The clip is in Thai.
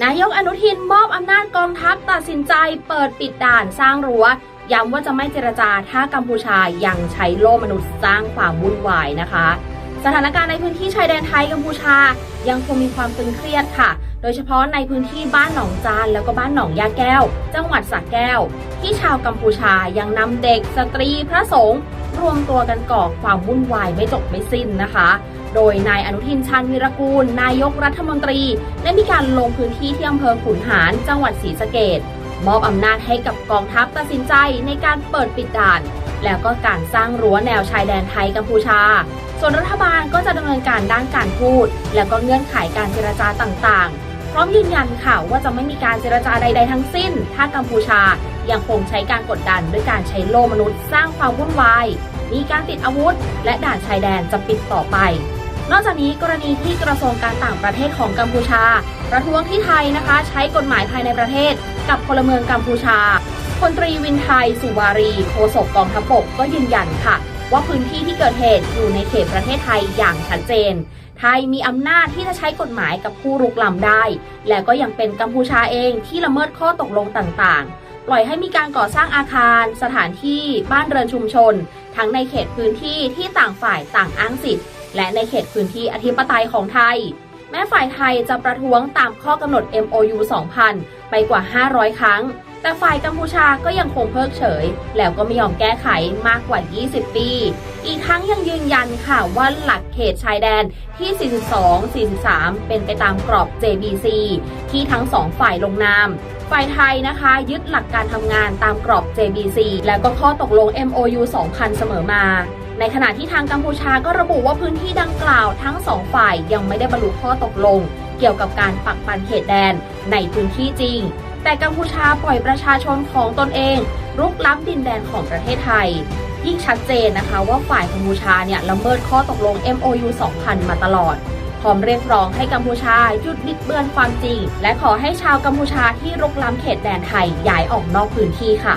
นายกอนุทินมอบอำนาจกองทัพตัดสินใจเปิดปิดด่านสร้างรั้ว ย้ำว่าจะไม่เจรจาถ้ากัมพูชายังใช้โล่มนุษย์สร้างความวุ่นวายนะคะ สถานการณ์ในพื้นที่ชายแดนไทยกัมพูชายังคงมีความตึงเครียดค่ะ โดยเฉพาะในพื้นที่บ้านหนองจานแล้วก็บ้านหนองยาแก้ว จังหวัดสระแก้ว ที่ชาวกัมพูชายังนำเด็กสตรีพระสงฆ์รวมตัวกันก่อความวุ่นวายไม่จบไม่สิ้นนะคะ โดยนายอนุทินชาญวีรกูล นายกรัฐมนตรี ได้มีการลงพื้นที่ที่อำเภอขุนหาร จังหวัดศรีสะเกดมอบอำนาจให้กับกองทัพตัดสินใจในการเปิดปิดด่าน แล้วก็การสร้างรั้วแนวชายแดนไทยกัมพูชา ส่วนรัฐบาลก็จะดำเนินการด้านการพูด แล้วก็เงื่อนไขการเจรจาต่างๆ พร้อมยืนยันค่ะว่าจะไม่มีการเจรจาใด ๆ ทั้งสิ้น ถ้ากัมพูชายังคงใช้การกดดันด้วยการใช้โล่มนุษย์ สร้างความวุ่นวายมีการติดอาวุธ และด่านชายแดนจะปิดต่อไป นอกจากนี้กรณีที่กระทรวงการต่างประเทศของกัมพูชา ประท้วงที่ไทยนะคะ ใช้กฎหมายภายในประเทศ กับพลเมืองกัมพูชาพลตรีวินไทย สุวารีโฆษกกองทัพบกก็ยืนยันค่ะ ว่าพื้นที่ที่เกิดเหตุอยู่ในเขตประเทศไทยอย่างชัดเจน ไทยมีอำนาจที่จะใช้กฎหมายกับผู้รุกล้ำได้ และก็ยังเป็นกัมพูชาเองที่ละเมิดข้อตกลงต่างๆ ปล่อยให้มีการก่อสร้างอาคาร สถานที่บ้านเรือนชุมชน ทั้งในเขตพื้นที่ที่ต่างฝ่ายต่างอ้างสิทธิ์ และในเขตพื้นที่อธิปไตยของไทย แม้ฝ่ายไทยจะประท้วงตามข้อกำหนด MOU 2000 ไปกว่า 500 ครั้ง แต่ฝ่ายกัมพูชาก็ยังคงเพิกเฉย แล้วก็ไม่ยอมแก้ไขมากกว่า 20 ปี อีกทั้งยังยืนยันค่ะว่าหลักเขตชายแดนที่ 42 43 เป็นไปตามกรอบ JBC ที่ทั้งสองฝ่ายลงนามฝ่ายไทยนะคะยึดหลักการทำงานตามกรอบ JBC แล้วก็ข้อตกลง MOU 2000 เสมอมา ในขณะที่ทางกัมพูชาก็ระบุว่าพื้นที่ดังกล่าวทั้งสองฝ่ายยังไม่ได้บรรลุข้อตกลง เกี่ยวกับการปักปันเขตแดนในพื้นที่จริง แต่กัมพูชาปล่อยประชาชนของตนเองรุกล้ำดินแดนของประเทศไทย ยิ่งชัดเจนนะคะว่าฝ่ายกัมพูชาเนี่ยละเมิดข้อตกลง MOU 2000 มาตลอดพร้อมเรียกร้องให้กัมพูชาหยุดบิดเบือนความจริง และขอให้ชาวกัมพูชาที่รุกล้ำเขตแดนไทยย้ายออกนอกพื้นที่ค่ะ